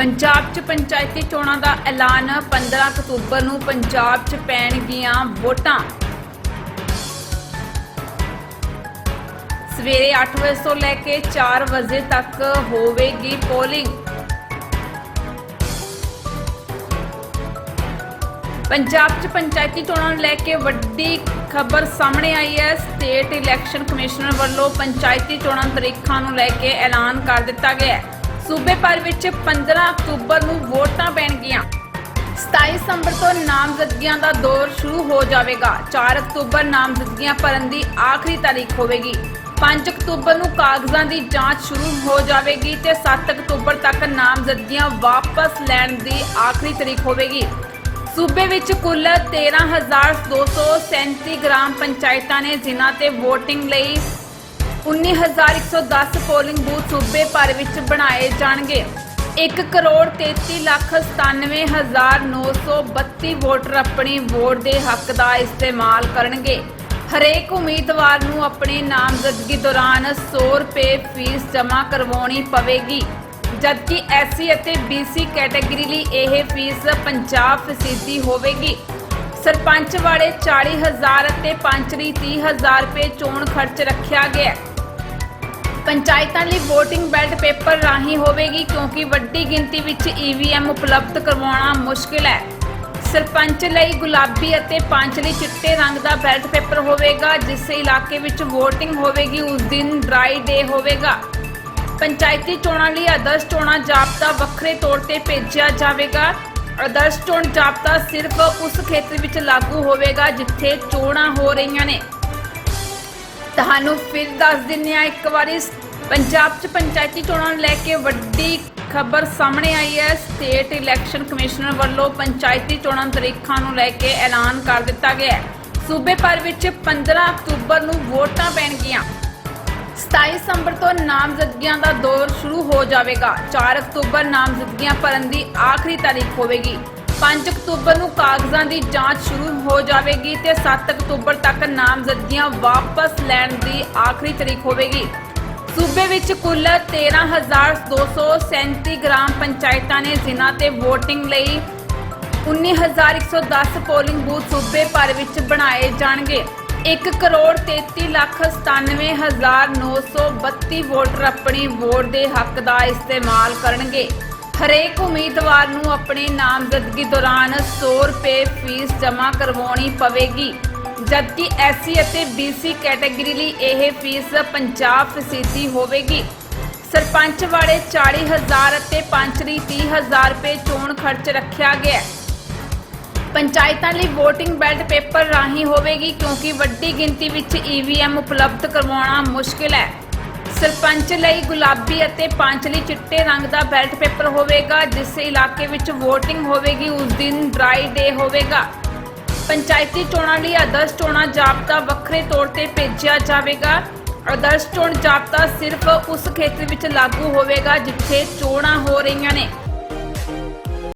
ਪੰਜਾਬ 'ਚ ਪੰਚਾਇਤੀ ਚੋਣਾਂ ਦਾ ਐਲਾਨ 15 ਅਕਤੂਬਰ ਨੂੰ ਪੰਜਾਬ 'ਚ ਪੈਣਗੀਆਂ ਵੋਟਾਂ। ਸਵੇਰੇ 8 ਵਜੇ ਤੋਂ ਲੈ ਕੇ 4 ਵਜੇ ਤੱਕ ਹੋਵੇਗੀ ਪੋਲਿੰਗ। ਪੰਜਾਬ 'ਚ ਪੰਚਾਇਤੀ ਚੋਣਾਂ ਨੂੰ ਲੈ ਕੇ ਵੱਡੀ ਖਬਰ ਸਾਹਮਣੇ ਆਈ ਹੈ। ਸਟੇਟ ਇਲੈਕਸ਼ਨ ਕਮਿਸ਼ਨਰ ਵੱਲੋਂ ਪੰਚਾਇਤੀ ਚੋਣਾਂ ਤਰੀਕਾਂ ਨੂੰ ਲੈ ਕੇ ਐਲਾਨ ਕਰ ਦਿੱਤਾ ਗਿਆ ਹੈ। ਸੂਬੇ ਭਰ ਵਿੱਚ 15 ਅਕਤੂਬਰ ਨੂੰ ਵੋਟਾਂ ਪੈਣਗੀਆਂ। 27 ਦਸੰਬਰ ਤੋਂ ਨਾਮਜ਼ਦਗੀਆਂ ਦਾ ਦੌਰ ਸ਼ੁਰੂ ਹੋ ਜਾਵੇਗਾ। 4 ਅਕਤੂਬਰ ਨਾਮਜ਼ਦਗੀਆਂ ਭਰਨ ਦੀ ਆਖਰੀ ਤਾਰੀਖ ਹੋਵੇਗੀ। 5 ਅਕਤੂਬਰ ਨੂੰ ਕਾਗਜ਼ਾਂ ਦੀ ਜਾਂਚ ਸ਼ੁਰੂ ਹੋ ਜਾਵੇਗੀ ਤੇ 7 ਅਕਤੂਬਰ ਤੱਕ ਨਾਮਜ਼ਦਗੀਆਂ ਵਾਪਸ ਲੈਣ ਦੀ ਆਖਰੀ ਤਾਰੀਖ ਹੋਵੇਗੀ। ਸੂਬੇ ਵਿੱਚ ਕੁੱਲ 13237 ਗ੍ਰਾਮ ਪੰਚਾਇਤਾਂ ਨੇ ਜਿਨ੍ਹਾਂ ਤੇ VOTING ਲਈ 19110 ਪੋਲਿੰਗ ਬੂਥ ਸੂਬੇ ਭਰ ਵਿੱਚ ਬਣਾਏ ਜਾਣਗੇ। 1 ਕਰੋੜ 33 ਲੱਖ 97932 ਵੋਟਰ ਆਪਣੀ ਵੋਟ ਦੇ ਹੱਕ ਦਾ ਇਸਤੇਮਾਲ ਕਰਨਗੇ। ਹਰੇਕ ਉਮੀਦਵਾਰ ਨੂੰ ਆਪਣੀ ਨਾਮਜ਼ਦਗੀ ਦੌਰਾਨ 100 ਰੁਪਏ ਫੀਸ ਜਮ੍ਹਾਂ ਕਰਵਾਉਣੀ ਪਵੇਗੀ। ਜਦਕਿ ਐਸਸੀ ਅਤੇ ਬੀਸੀ ਕੈਟਾਗਰੀ ਲਈ ਇਹ ਫੀਸ 50% ਹੋਵੇਗੀ। ਸਰਪੰਚ ਵਾਲੇ 40000 ਅਤੇ ਪੰਚ ਲਈ 30000 ਰੁਪਏ ਚੋਣ ਖਰਚ ਰੱਖਿਆ ਗਿਆ। ਪੰਚਾਇਤਾਂ ਲਈ VOTING ਬੈਲਟ ਪੇਪਰ ਰਾਹੀਂ ਹੋਵੇਗੀ ਕਿਉਂਕਿ ਵੱਡੀ ਗਿਣਤੀ ਵਿੱਚ EVM ਉਪਲਬਧ ਕਰਵਾਉਣਾ ਮੁਸ਼ਕਿਲ ਹੈ। ਸਰਪੰਚ ਲਈ ਗੁਲਾਬੀ ਅਤੇ ਪੰਚ ਲਈ ਚਿੱਟੇ ਰੰਗ ਦਾ ਬੈਲਟ ਪੇਪਰ ਹੋਵੇਗਾ, ਜਿਸ ਇਲਾਕੇ ਵਿੱਚ VOTING ਹੋਵੇਗੀ, ਉਸ ਦਿਨ ਡਰਾਈ ਡੇ ਹੋਵੇਗਾ। ਪੰਚਾਇਤੀ ਚੋਣਾਂ ਲਈ ਆਦਰਸ਼ ਚੋਣਾਂ ਜਾਬਤਾ ਵੱਖਰੇ ਤੌਰ ਤੇ ਭੇਜਿਆ ਜਾਵੇਗਾ। ਆਦਰਸ਼ ਚੋਣ ਜਾਬਤਾ ਸਿਰਫ ਉਸ ਖੇਤਰ ਵਿੱਚ ਲਾਗੂ ਹੋਵੇਗਾ ਜਿੱਥੇ ਚੋਣਾਂ ਹੋ ਰਹੀਆਂ ਨੇ। ਤੁਹਾਨੂੰ ਫਿਰ ਦੱਸ ਦਿੰਨੇ ਆ ਇੱਕ ਵਾਰੀ ਪੰਜਾਬ 'ਚ ਪੰਚਾਇਤੀ ਚੋਣਾਂ ਨੂੰ ਲੈ ਕੇ ਵੱਡੀ ਖਬਰ ਸਾਹਮਣੇ ਆਈ ਹੈ। ਸਟੇਟ ਇਲੈਕਸ਼ਨ ਕਮਿਸ਼ਨਰ ਵੱਲੋਂ ਪੰਚਾਇਤੀ ਚੋਣਾਂ ਤਰੀਖਾਂ ਨੂੰ ਲੈ ਕੇ ਐਲਾਨ ਕਰ ਦਿੱਤਾ ਗਿਆ ਹੈ। ਸੂਬੇ ਭਰ ਵਿੱਚ 15 ਅਕਤੂਬਰ ਨੂੰ ਵੋਟਾਂ ਪੈਣਗੀਆਂ। 27 ਦਸੰਬਰ ਤੋਂ ਨਾਮਜ਼ਦਗੀਆਂ ਦਾ ਦੌਰ ਸ਼ੁਰੂ ਹੋ ਜਾਵੇਗਾ। 4 ਅਕਤੂਬਰ ਨਾਮਜ਼ਦਗੀਆਂ ਭਰਨ ਦੀ ਆਖਰੀ ਤਾਰੀਖ ਹੋਵੇਗੀ। 5 ਅਕਤੂਬਰ ਨੂੰ ਕਾਗਜ਼ਾਂ ਦੀ ਜਾਂਚ ਸ਼ੁਰੂ ਹੋ ਜਾਵੇਗੀ ਤੇ 7 ਅਕਤੂਬਰ ਤੱਕ ਨਾਮਜ਼ਦਗੀਆਂ ਵਾਪਸ ਲੈਣ ਦੀ ਆਖਰੀ ਤਾਰੀਖ ਹੋਵੇਗੀ। ਸੂਬੇ ਵਿੱਚ ਕੁੱਲ 13237 ਗ੍ਰਾਮ ਪੰਚਾਇਤਾਂ ਨੇ ਜਿਨ੍ਹਾਂ ਤੇ VOTING ਲਈ 19110 ਪੋਲਿੰਗ ਬੂਥ ਸੂਬੇ ਭਰ ਵਿੱਚ ਬਣਾਏ ਜਾਣਗੇ। 1 ਕਰੋੜ 33 ਲੱਖ 97932 ਵੋਟਰ ਆਪਣੀ ਵੋਟ ਦੇ ਹੱਕ ਦਾ ਇਸਤੇਮਾਲ ਕਰਨਗੇ। ਹਰੇਕ ਉਮੀਦਵਾਰ ਨੂੰ ਆਪਣੀ ਨਾਮਜ਼ਦਗੀ ਦੌਰਾਨ 100 ਰੁਪਏ ਫੀਸ ਜਮ੍ਹਾਂ ਕਰਵਾਉਣੀ ਪਵੇਗੀ। ਜਦਕਿ ਐਸਸੀ ਅਤੇ ਬੀਸੀ ਕੈਟਾਗਰੀ ਲਈ ਇਹ ਫੀਸ 50% ਹੋਵੇਗੀ। ਸਰਪੰਚ ਵਾਲੇ 40000 ਅਤੇ ਪੰਚ ਲਈ 30000 ਰੁਪਏ ਚੋਣ ਖਰਚ ਰੱਖਿਆ ਗਿਆ ਪੰਚਾਇਤਾਂ ਲਈ VOTING ਬੈਲਟ ਪੇਪਰ ਰਾਹੀਂ ਹੋਵੇਗੀ ਕਿਉਂਕਿ ਵੱਡੀ ਗਿਣਤੀ ਵਿੱਚ EVM ਉਪਲਬਧ ਕਰਵਾਉਣਾ ਮੁਸ਼ਕਿਲ ਹੈ। ਸਰਪੰਚ ਲਈ ਗੁਲਾਬੀ ਅਤੇ ਪੰਚ ਲਈ ਚਿੱਟੇ ਰੰਗ ਦਾ ਬੈਲਟ ਪੇਪਰ ਹੋਵੇਗਾ, ਜਿਸ ਇਲਾਕੇ ਵਿੱਚ VOTING ਹੋਵੇਗੀ, ਉਸ ਦਿਨ ਡਰਾਈ ਡੇ ਹੋਵੇਗਾ। ਪੰਚਾਇਤੀ ਚੋਣਾਂ ਲਈ ਆਦਰਸ਼ ਚੋਣਾਂ ਜਾਬਤਾ ਵੱਖਰੇ ਤੌਰ ਤੇ ਭੇਜਿਆ ਜਾਵੇਗਾ। ਆਦਰਸ਼ ਚੋਣ ਜਾਬਤਾ ਸਿਰਫ ਉਸ ਖੇਤਰ ਵਿੱਚ ਲਾਗੂ ਹੋਵੇਗਾ ਜਿੱਥੇ ਚੋਣਾਂ ਹੋ ਰਹੀਆਂ ਨੇ।